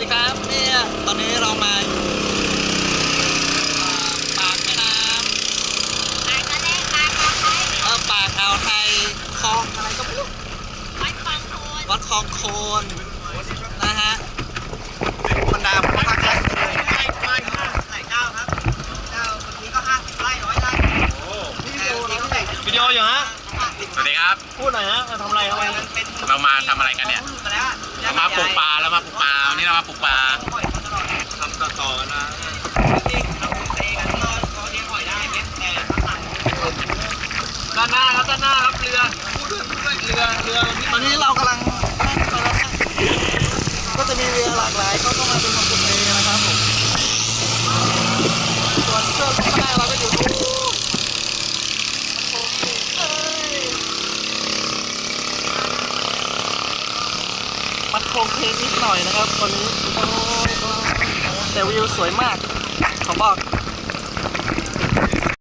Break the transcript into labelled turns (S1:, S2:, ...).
S1: ดีครับเนี่ยตอนนี้เรามาอยู่อ่าปากแม่น้ำ
S2: ปลาทะเลปลาปลาไทย
S1: เออปากอ่าวไทยคลองอะไรก็ไม่รู้
S2: วัดคลองโคน
S1: วัดคลองโคนนะฮะบรรดาผู้พักอาศัยเลย
S3: ไร่ไร่ห้าไร่เก้าครับเก้าบางทีก็ห้าสิบไร่ร้อยไร่แต่บางทีก็แบ่ง
S4: วิดีโออยู่ฮะ
S5: สวัสดีครับ
S4: พูดหน่อยฮะมาทำอะไรทำไม
S3: มันเป็น
S5: เรามาทำอะไรกันเนี่ย
S3: มาแล้ว
S5: เรามาปลูกปลา เรามาปลูกปลา
S4: ทำต่อๆกันนะ
S3: จริงๆเราปลูกเอนก็ก็เรียงหอยได้เม็ดแต่ข้างห
S4: นหน้าครับด้านหน้าครับเรือพูดด้วยเรือเรือ
S1: ตอนนี้เรากำลังไปแล้วนะก็จะมีเรือหลากหลายเขาก็มาเป็นของตัวเองนะครับผมส่วนเสื้อข้างหน้าเราก็อยู่นู้น มันโครงเพลงนิดหน่อยนะครับตอนนี้แต่วิวสวยมากขอบอก